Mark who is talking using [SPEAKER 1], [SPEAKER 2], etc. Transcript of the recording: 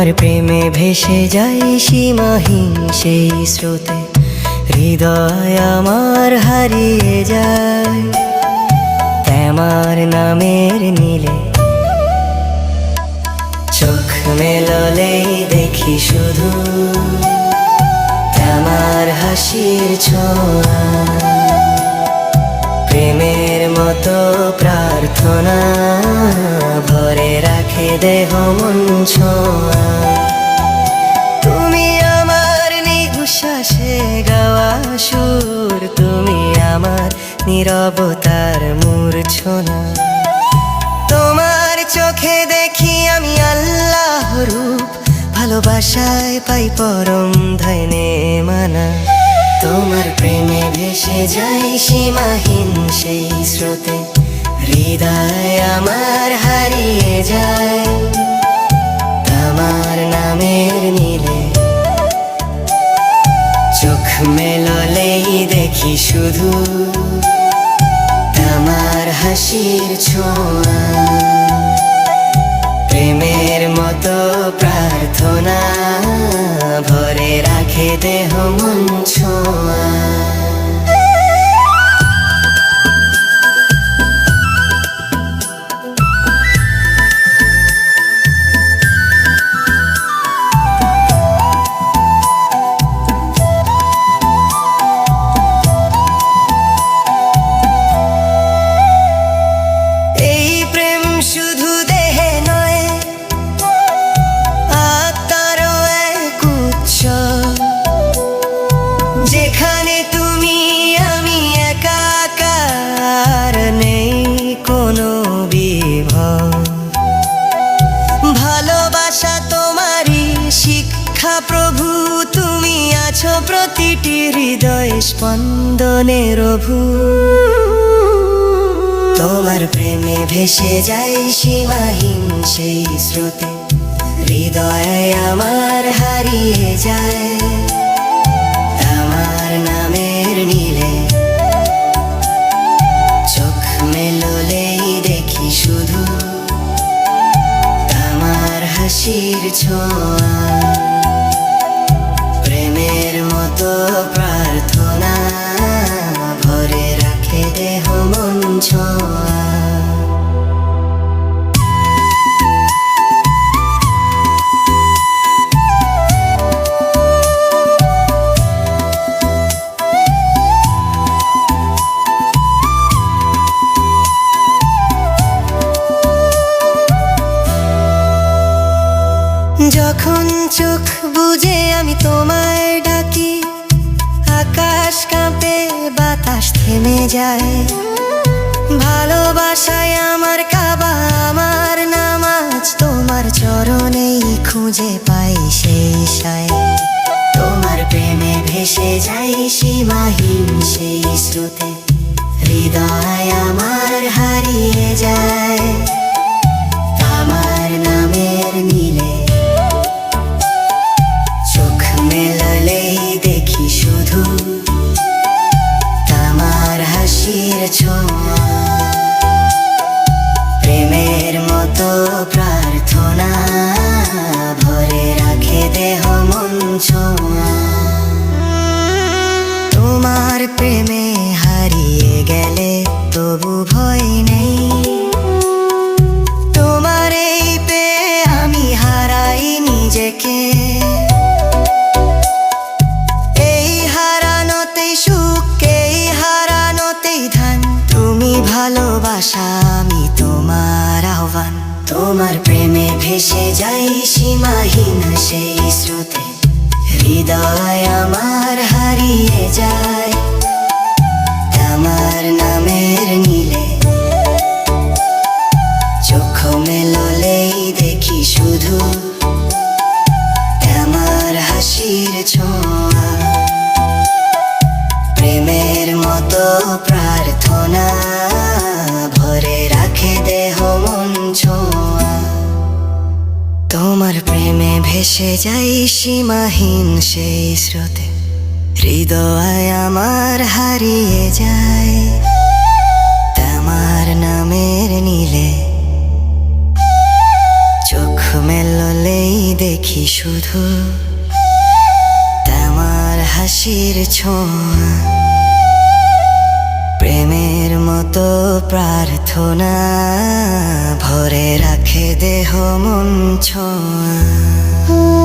[SPEAKER 1] তোমার প্রেমে ভেসে যাই সীমাহীন সেই স্রোতে, হৃদয় আমার হারিয়ে যায়। তেমার নামের নীলে চোখ মেললেই দেখি শুধু তোমার হাসির ছোঁয়া। প্রেমের মতো প্রার্থনা দেহ মন তুমি আমার নিঃশ্বাসে গাওয়া সুর, তুমি আমার নীরবতার মূর্ছনা। তোমার চোখে দেখি আমি আল্লাহ রূপ, ভালোবাসায় পাই পরম ধনে মানা। তোমার প্রেমে ভেসে যাই সীমাহীন সেই স্রোতে। হৃদয় আমার হারিয়ে যায়। তোমার নামের নীলে চোখ মেললেই দেখি শুধু তোমার হাসির ছোঁয়া। প্রেমের মতো প্রার্থনা, ভরে রাখে দেহ মন ছোঁয়া। প্রভু, তুমি আছো প্রতিটি হৃদয় স্পন্দনে প্রভু তোমার প্রেমে ভেসে যাই সীমাহীন সেই স্রোতে, হৃদয় আমার হারিয়ে যায়। আমার নামের নীলে চোখ মেললেই দেখি শুধু, আমার হাসির ছোঁয়া। প্রার্থনা ভরে রাখে দেহ মন যখন চোখ বুঝে আমি আকাশ কাঁপে, বাতাস থেমে যায়। ভালোবাসায় আমার কাবা, আমার নামাজ তোমার চরণেই খুঁজে পাই সেই সায় তোমার প্রেমে ভেসে যাই সীমাহীন সেই স্রোতে, হৃদয় আমার হারিয়ে যায়। প্রার্থনা, ভরে রাখে দেহ মন তোমার প্রেমে হারিয়ে গেলে তবু ভয় নেই। তোমার এই পেয়ে আমি হারাই নিজেকে। এই হারানোতেই সুখ, এই হারানোতেই ধান। তুমি ভালোবাসা, আমি তোমার তোমার প্রেমে ভেসে যাই সীমাহীন সেই স্রোতে। হৃদয় আমার হারিয়ে যায়। আমার নামের নীলে। চোখ মেললেই দেখি শুধু ভেসে যাই সীমাহীন সেই স্রোতে। হৃদয় আমার হারিয়ে যায়। তোমার নামের নীলে। চোখ মেললেই দেখি শুধু তোমার হাসির ছোঁয়া। প্রেমের মতো প্রার্থনা ভরে রাখে দেহ মন ছোঁয়া।